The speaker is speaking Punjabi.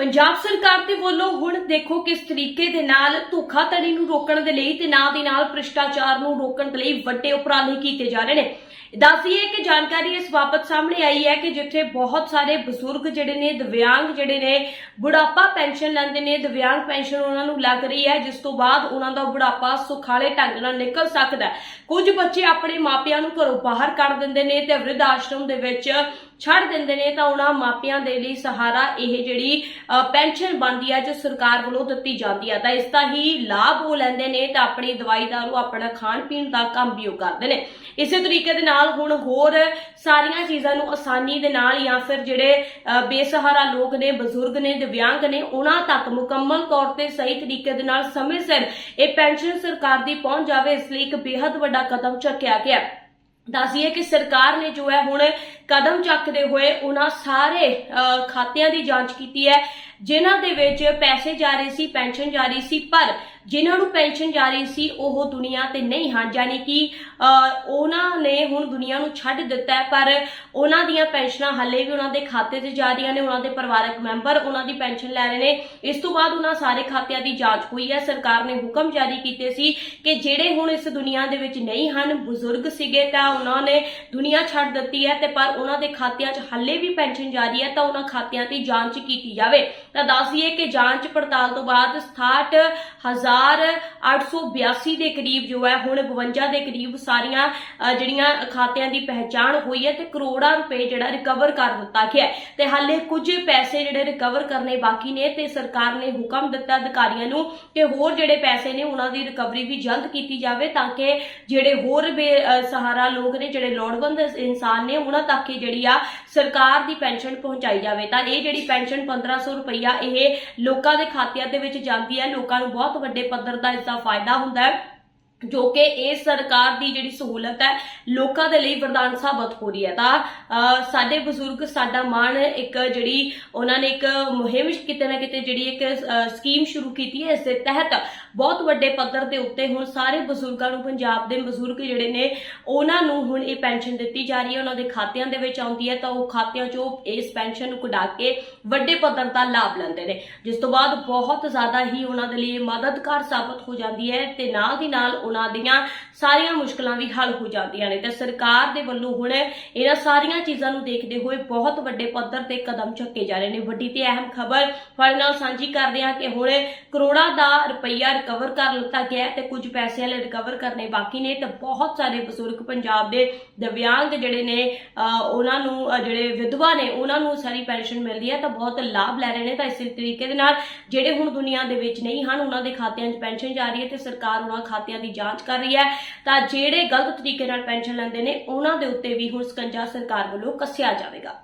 ਪੰਜਾਬ ਸਰਕਾਰ ਦੇ ਵੱਲੋਂ ਹੁਣ ਦੇਖੋ ਕਿਸ ਤਰੀਕੇ ਦੇ ਨਾਲ ਧੋਖਾਧੜੀ ਨੂੰ ਰੋਕਣ ਦੇ ਲਈ ਤੇ ਨਾਲ ਦੀ ਨਾਲ ਭ੍ਰਿਸ਼ਟਾਚਾਰ ਨੂੰ ਰੋਕਣ ਦੇ ਲਈ ਵੱਡੇ ਉਪਰਾਲੇ ਕੀਤੇ ਜਾ ਰਹੇ ਨੇ। ਦੱਸੀਏ ਕਿ ਜਾਣਕਾਰੀ ਇਸ ਬਾਬਤ ਸਾਹਮਣੇ ਆਈ ਹੈ ਕਿ ਜਿੱਥੇ ਬਹੁਤ ਸਾਰੇ ਬਜ਼ੁਰਗ ਜਿਹੜੇ ਨੇ, ਦਿਵਿਆਂਗ ਜਿਹੜੇ ਨੇ, ਬੁਢਾਪਾ ਪੈਨਸ਼ਨ ਲੈਂਦੇ ਨੇ, ਦਿਵਿਆਂਗ ਪੈਨਸ਼ਨ ਉਹਨਾਂ ਨੂੰ ਲੱਗ ਰਹੀ ਹੈ, ਜਿਸ ਤੋਂ ਬਾਅਦ ਉਹਨਾਂ ਦਾ ਬੁਢਾਪਾ ਸੁਖਾਲੇ ਢੰਗ ਨਾਲ ਨਿਕਲ ਸਕਦਾ ਹੈ। ਕੁਝ ਬੱਚੇ ਆਪਣੇ ਮਾਪਿਆਂ ਨੂੰ ਘਰੋਂ ਬਾਹਰ ਕੱਢ ਦਿੰਦੇ ਨੇ ਤੇ ਵਿਰਧ ਆਸ਼ਰਮ ਦੇ ਵਿੱਚ ਛੱਡ ਦਿੰਦੇ ਨੇ ਤਾਂ ਉਹਨਾਂ ਮਾਪਿਆਂ ਦੇ ਲਈ ਸਹਾਰਾ ਇਹ ਜਿਹੜੀ ਪੈਨਸ਼ਨ ਬਣਦੀ ਹੈ ਜੋ ਸਰਕਾਰ ਵੱਲੋਂ ਦਿੱਤੀ ਜਾਂਦੀ ਹੈ ਤਾਂ ਇਸ ਦਾ ਹੀ ਲਾਭ ਉਹ ਲੈਂਦੇ ਨੇ ਤਾਂ ਆਪਣੀ ਦਵਾਈ ਦਾਰੂ, ਆਪਣਾ ਖਾਣ ਪੀਣ ਦਾ ਕੰਮ ਵੀ ਉਹ ਕਰਦੇ ਨੇ। ਇਸੇ ਤਰੀਕੇ ਦੇ ਨਾਲ ਹੁਣ ਹੋਰ ਸਾਰੀਆਂ ਚੀਜ਼ਾਂ ਨੂੰ ਆਸਾਨੀ ਦੇ ਨਾਲ ਜਾਂ ਫਿਰ ਜਿਹੜੇ ਬੇਸਹਾਰਾ ਲੋਕ ਨੇ, ਬਜ਼ੁਰਗ ਨੇ, ਦਿਵਿਆਂਗ ਨੇ, ਉਹਨਾਂ ਤੱਕ ਮੁਕੰਮਲ ਤੌਰ ਤੇ ਸਹੀ ਤਰੀਕੇ ਦੇ ਨਾਲ ਸਮੇਂ ਸਿਰ ਇਹ ਪੈਨਸ਼ਨ ਸਰਕਾਰ ਦੀ ਪਹੁੰਚ ਜਾਵੇ, ਇਸ ਲਈ ਇੱਕ ਬੇहद ਵੱਡਾ ਕਦਮ ਚੱਕਿਆ ਗਿਆ। ਦੱਸੀਏ ਕਿ ਸਰਕਾਰ ਨੇ ਜੋ ਹੈ ਹੁਣ ਕਦਮ ਚੱਕਦੇ ਹੋਏ ਉਹਨਾਂ ਸਾਰੇ ਅ, ਖਾਤਿਆਂ ਦੀ ਜਾਂਚ ਕੀਤੀ ਹੈ ਜਿਨ੍ਹਾਂ ਦੇ ਵਿੱਚ ਪੈਸੇ ਜਾ ਰਹੇ ਸੀ ਪੈਨਸ਼ਨ ਜਾ ਰਹੀ ਸੀ ਪਰ ਜਿਨ੍ਹਾਂ ਨੂੰ ਪੈਨਸ਼ਨ ਜਾ ਰਹੀ ਸੀ, ਉਹ ਦੁਨੀਆ ਤੇ ਨਹੀਂ ਹਨ। ਯਾਨੀ ਕਿ ਉਹਨਾਂ ਨੇ ਹੁਣ ਦੁਨੀਆ ਨੂੰ ਛੱਡ ਦਿੱਤਾ ਹੈ, ਪਰ ਉਹਨਾਂ ਦੀਆਂ ਪੈਨਸ਼ਨਾਂ ਹੱਲੇ ਵੀ ਉਹਨਾਂ ਦੇ ਖਾਤੇ 'ਚ ਜਾ ਰਹੀਆਂ ਨੇ, ਉਹਨਾਂ ਦੇ ਪਰਿਵਾਰਕ ਮੈਂਬਰ ਉਹਨਾਂ ਦੀ ਪੈਨਸ਼ਨ ਲੈ ਰਹੇ ਨੇ। ਇਸ ਤੋਂ ਬਾਅਦ ਉਹਨਾਂ ਸਾਰੇ ਖਾਤਿਆਂ ਦੀ ਜਾਂਚ ਹੋਈ ਹੈ। ਸਰਕਾਰ ਨੇ ਹੁਕਮ ਜਾਰੀ ਕੀਤੇ ਸੀ ਕਿ ਜਿਹੜੇ ਹੁਣ ਇਸ ਦੁਨੀਆ ਦੇ ਵਿੱਚ ਨਹੀਂ ਹਨ, ਬਜ਼ੁਰਗ ਸੀਗੇ ਤਾਂ ਉਹਨਾਂ ਨੇ ਦੁਨੀਆ ਛੱਡ ਦਿੱਤੀ ਹੈ ਤੇ ਪਰ ਉਹਨਾਂ ਦੇ ਖਾਤਿਆਂ 'ਚ ਹੱਲੇ ਵੀ ਪੈਨਸ਼ਨ ਜਾਰੀ ਹੈ ਤਾਂ ਉਹਨਾਂ ਖਾਤਿਆਂ ਦੀ ਜਾਂਚ ਕੀਤੀ ਜਾਵੇ। ਤਾਂ ਦੱਸੀਏ ਕਿ ਜਾਂਚ ਪੜਤਾਲ ਤੋਂ ਬਾਅਦ 68882 ਦੇ ਕਰੀਬ ਜੋ ਹੈ, ਹੁਣ 52 ਦੇ ਕਰੀਬ ਸਾਰੀਆਂ ਜਿਹੜੀਆਂ ਖਾਤਿਆਂ ਦੀ ਪਹਿਚਾਣ ਹੋਈ ਹੈ ਤੇ ਕਰੋੜਾਂ ਰੁਪਏ ਜਿਹੜਾ ਰਿਕਵਰ ਕਰ ਦਿੱਤਾ ਗਿਆ ਤੇ ਹਾਲੇ ਕੁਝ ਪੈਸੇ ਜਿਹੜੇ ਰਿਕਵਰ ਕਰਨੇ ਬਾਕੀ ਨੇ ਤੇ ਸਰਕਾਰ ਨੇ ਹੁਕਮ ਦਿੱਤਾ ਅਧਿਕਾਰੀਆਂ ਨੂੰ ਕਿ ਹੋਰ ਜਿਹੜੇ ਪੈਸੇ ਨੇ ਉਹਨਾਂ ਦੀ ਰਿਕਵਰੀ ਵੀ ਜਲਦ ਕੀਤੀ ਜਾਵੇ ਤਾਂ ਕਿ ਜਿਹੜੇ ਹੋਰ ਬੇ ਸਹਾਰਾ ਲੋਕ ਨੇ, ਜਿਹੜੇ ਲੋੜਵੰਦ ਇਨਸਾਨ ਨੇ, ਉਹਨਾਂ ਤੱਕ ਜਿਹੜੀ ਆ ਸਰਕਾਰ ਦੀ ਪੈਨਸ਼ਨ ਪਹੁੰਚਾਈ ਜਾਵੇ। ਤਾਂ ਇਹ ਜਿਹੜੀ ਪੈਨਸ਼ਨ 1500 ਰੁਪਈਆ ਇਹ ਲੋਕਾਂ ਦੇ ਖਾਤਿਆਂ ਦੇ ਵਿੱਚ ਜਾਂਦੀ ਹੈ, ਲੋਕਾਂ ਨੂੰ ਬਹੁਤ ਵੱਡੇ ਪੱਧਰ ਦਾ ਇਸ ਦਾ ਫਾਇਦਾ ਹੁੰਦਾ ਹੈ। ਜੋ ਕਿ ਇਹ ਸਰਕਾਰ ਦੀ ਜਿਹੜੀ ਸਹੂਲਤ ਹੈ, ਲੋਕਾਂ ਦੇ ਲਈ ਵਰਦਾਨ ਸਾਬਤ ਹੋ ਰਹੀ ਹੈ। ਤਾਂ ਸਾਡੇ ਬਜ਼ੁਰਗ, ਸਾਡਾ ਮਾਣ ਇੱਕ ਜਿਹੜੀ ਉਹਨਾਂ ਨੇ ਇੱਕ ਮੁਹਿੰਮ ਕਿਤੇ ਨਾ ਕਿਤੇ ਜਿਹੜੀ ਇੱਕ ਸਕੀਮ ਸ਼ੁਰੂ ਕੀਤੀ ਹੈ, ਇਸ ਦੇ ਤਹਿਤ ਬਹੁਤ ਵੱਡੇ ਪੱਧਰ ਦੇ ਉੱਤੇ ਹੁਣ ਸਾਰੇ ਬਜ਼ੁਰਗਾਂ ਨੂੰ, ਪੰਜਾਬ ਦੇ ਬਜ਼ੁਰਗ ਜਿਹੜੇ ਨੇ, ਉਹਨਾਂ ਨੂੰ ਹੁਣ ਇਹ ਪੈਨਸ਼ਨ ਦਿੱਤੀ ਜਾ ਰਹੀ ਹੈ, ਉਹਨਾਂ ਦੇ ਖਾਤਿਆਂ ਦੇ ਵਿੱਚ ਆਉਂਦੀ ਹੈ, ਤਾਂ ਉਹ ਖਾਤਿਆਂ 'ਚੋਂ ਇਸ ਪੈਨਸ਼ਨ ਨੂੰ ਕਢਾ ਕੇ ਵੱਡੇ ਪੱਧਰ ਦਾ ਲਾਭ ਲੈਂਦੇ ਨੇ। ਜਿਸ ਤੋਂ ਬਾਅਦ ਬਹੁਤ ਜ਼ਿਆਦਾ ਹੀ ਉਹਨਾਂ ਦੇ ਲਈ ਮਦਦਗਾਰ ਸਾਬਤ ਹੋ ਜਾਂਦੀ ਹੈ ਤੇ ਨਾਲ ਦੀ ਨਾਲ ਉਹਨਾਂ ਦੀਆਂ ਸਾਰੀਆਂ ਮੁਸ਼ਕਲਾਂ ਵੀ ਹੱਲ ਹੋ ਜਾਂਦੀਆਂ ਨੇ। ਤੇ ਸਰਕਾਰ ਦੇ ਵੱਲੋਂ ਹੁਣ ਇਹਨਾਂ ਸਾਰੀਆਂ ਚੀਜ਼ਾਂ ਨੂੰ ਦੇਖਦੇ ਹੋਏ ਬਹੁਤ ਵੱਡੇ ਪੱਧਰ ਤੇ ਕਦਮ ਚੱਕੇ ਜਾ ਰਹੇ ਨੇ। ਵੱਡੀ ਤੇ ਅਹਿਮ ਖਬਰ ਤੁਹਾਡੇ ਨਾਲ ਸਾਂਝੀ ਕਰਦੇ ਹਾਂ ਕਿ ਹੁਣ ਕਰੋੜਾਂ ਦਾ ਰੁਪਈਆ ਰਿਕਵਰ ਕਰ ਲਿੱਤਾ ਗਿਆ ਤੇ ਕੁਝ ਪੈਸੇ ਹਲੇ ਰਿਕਵਰ ਕਰਨੇ ਬਾਕੀ ਨੇ। ਤੇ ਬਹੁਤ ਸਾਰੇ ਬਜ਼ੁਰਗ ਪੰਜਾਬ ਦੇ ਦਿਵਿਆਂਗ ਜਿਹੜੇ ਨੇ, ਅਹ, ਉਹਨਾਂ ਨੂੰ ਜਿਹੜੇ ਵਿਧਵਾ ਨੇ, ਉਹਨਾਂ ਨੂੰ ਸਾਰੀ ਪੈਨਸ਼ਨ ਮਿਲਦੀ ਹੈ ਤਾਂ ਬਹੁਤ ਲਾਭ ਲੈ ਰਹੇ ਨੇ। ਤਾਂ ਇਸੇ ਤਰੀਕੇ ਦੇ ਨਾਲ ਜਿਹੜੇ ਹੁਣ ਦੁਨੀਆ ਦੇ ਵਿੱਚ ਨਹੀਂ ਹਨ, ਉਹਨਾਂ ਦੇ ਖਾਤਿਆਂ 'ਚ ਪੈਨਸ਼ਨ ਜਾ ਰਹੀ ਹੈ ਤੇ ਸਰਕਾਰ ਉਹਨਾਂ ਖਾਤਿਆਂ ਦੀ ਜਾਂਚ ਕਰ ਰਹੀ ਹੈ। ਤਾਂ ਜਿਹੜੇ ਗਲਤ ਤਰੀਕੇ ਨਾਲ ਪੈਨਸ਼ਨ ਲੈਂਦੇ ਨੇ, ਉਹਨਾਂ ਦੇ ਉੱਤੇ ਵੀ ਹੁਣ ਸਕੰਜਾ ਸਰਕਾਰ ਵੱਲੋਂ ਕੱਸਿਆ ਜਾਵੇਗਾ।